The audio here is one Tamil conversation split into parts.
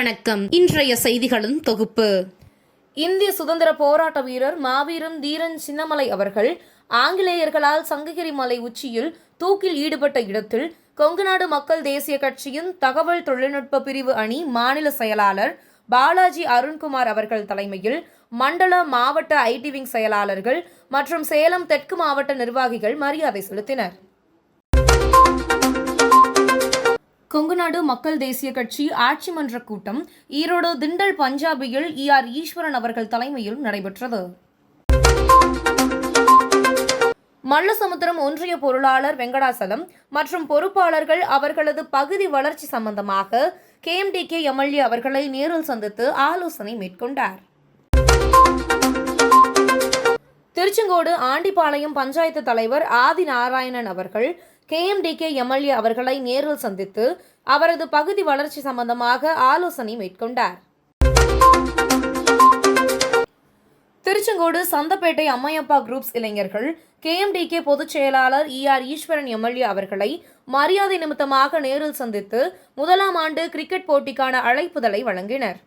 வணக்கம். இன்றைய செய்திகளின் தொகுப்பு. இந்திய சுதந்திர போராட்ட வீரர் மாவீரன் தீரன் சின்னமலை அவர்கள் ஆங்கிலேயர்களால் சங்ககிரி மலை உச்சியில் தூக்கில் ஈடுபட்ட இடத்தில் கொங்குநாடு மக்கள் தேசிய கட்சியின் தகவல் தொழில்நுட்ப பிரிவு அணி மாநில செயலாளர் பாலாஜி அருண்குமார் அவர்கள் தலைமையில் மண்டல மாவட்ட ஐடி விங் செயலாளர்கள் மற்றும் சேலம் தெற்கு மாவட்ட நிர்வாகிகள் மரியாதை செலுத்தினர். கொங்குநாடு மக்கள் தேசிய கட்சி ஆட்சி மன்ற கூட்டம் ஈரோடு திண்டல் பஞ்சாபியில் இ ஆர் ஈஸ்வரன் அவர்கள் தலைமையில் நடைபெற்றது. மல்லசமுத்திரம் ஒன்றிய பொருளாளர் வெங்கடாசலம் மற்றும் பொறுப்பாளர்கள் அவர்களது பகுதி வளர்ச்சி சம்பந்தமாக கேஎம்டிகே எம்எல்ஏ அவர்களை நேரில் சந்தித்து ஆலோசனை மேற்கொண்டார். திருச்செங்கோடு ஆண்டிப்பாளையம் பஞ்சாயத்து தலைவர் ஆதி நாராயணன் அவர்கள் கேஎம்டிகே எம்எல்ஏ அவர்களை நேரில் சந்தித்து அவரது பகுதி வளர்ச்சி சம்பந்தமாக ஆலோசனை மேற்கொண்டார். திருச்செங்கோடு சந்தப்பேட்டை அம்மையப்பா குரூப்ஸ் இளைஞர்கள் கேஎம்டிகே பொதுச் செயலாளர் இ ஆர் ஈஸ்வரன் எம்எல்ஏ அவர்களை மரியாதை நிமித்தமாக நேரில் சந்தித்து முதலாம் ஆண்டு கிரிக்கெட் போட்டிக்கான அழைப்புதலை வழங்கினர்.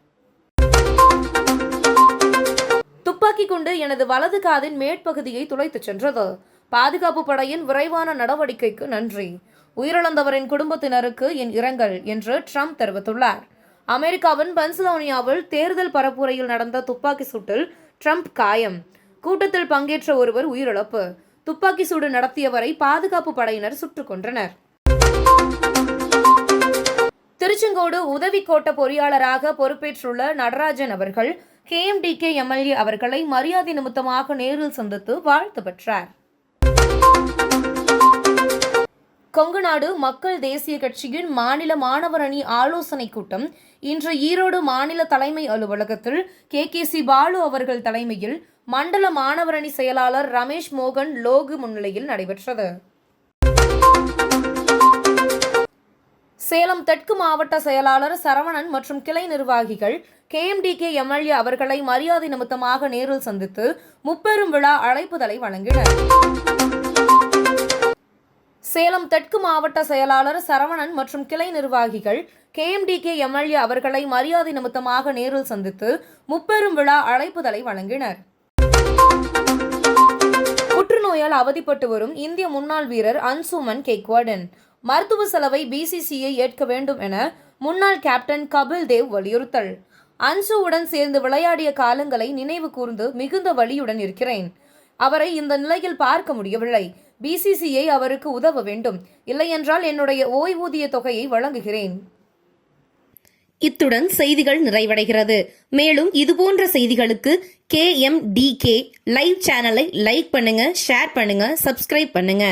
துப்பாக்கி கொண்டு எனது வலது காதின் மேற்பகுதியை துளைத்துச் சென்றது. பாதுகாப்பு படையின் விரைவான நடவடிக்கைக்கு நன்றி. உயிரிழந்தவரின் குடும்பத்தினருக்கு என் இரங்கல் என்று ட்ரம்ப் தெரிவித்துள்ளார். அமெரிக்காவின் பென்சிலோனியாவில் தேர்தல் பரப்புரையில் நடந்த துப்பாக்கி சூட்டில் ட்ரம்ப் காயம். கூட்டத்தில் பங்கேற்ற ஒருவர் உயிரிழப்பு. துப்பாக்கி சூடு நடத்தியவரை பாதுகாப்பு படையினர் சுட்டுக் கொன்றனர். திருச்செங்கோடு உதவி கோட்ட பொறியாளராக பொறுப்பேற்றுள்ள நடராஜன் அவர்கள் கேஎம்டிகே எம்எல்ஏ அவர்களை மரியாதை நிமித்தமாக நேரில் சந்தித்து வாழ்த்து பெற்றார். கொங்குநாடு மக்கள் தேசிய கட்சியின் மாநில மாணவர் அணி கூட்டம் இன்று ஈரோடு மாநில தலைமை அலுவலகத்தில் கே. கே. சி. பாலு அவர்கள் தலைமையில் மண்டல மாணவர் அணி செயலாளர் ரமேஷ் மோகன் லோகு முன்னிலையில் நடைபெற்றது. சேலம் தெற்கு மாவட்ட செயலாளர் சரவணன் மற்றும் கிளை நிர்வாகிகள் கேஎம்டிகே எம்எல்ஏ அவர்களை மரியாதை நிமித்தமாக நேரில் சந்தித்து முப்பெரும் விழா அழைப்புதலை வழங்கினர். சேலம் தெற்கு மாவட்ட செயலாளர் சரவணன் மற்றும் கிளை நிர்வாகிகள் கேஎம்டிகே எம்எல்ஏ அவர்களை மரியாதை நிமித்தமாக நேரில் சந்தித்து முப்பெரும் விழா அழைப்புதலை வழங்கினர். புற்றுநோயால் அவதிப்பட்டு வரும் இந்திய முன்னாள் வீரர் அன்சுமன் கேக்வார்டன். மருத்துவ செலவை பிசிசிஐ ஏற்க வேண்டும் என முன்னாள் கேப்டன் கபில் தேவ் வலியுறுத்தல். அன்சுவுடன் சேர்ந்து விளையாடிய காலங்களை நினைவு கூர்ந்து மிகுந்த வழியுடன் இருக்கிறேன். அவரை இந்த நிலையில் பார்க்க முடியவில்லை. பிசிசிஐ அவருக்கு உதவ வேண்டும். இல்லையென்றால் என்னுடைய ஓய்வூதிய தொகையை வழங்குகிறேன். இத்துடன் செய்திகள் நிறைவடைகிறது. மேலும் இதுபோன்ற செய்திகளுக்கு K M D K live சேனலை லைக் பண்ணுங்க ஷேர் பண்ணுங்க சப்ஸ்கிரைப் பண்ணுங்க.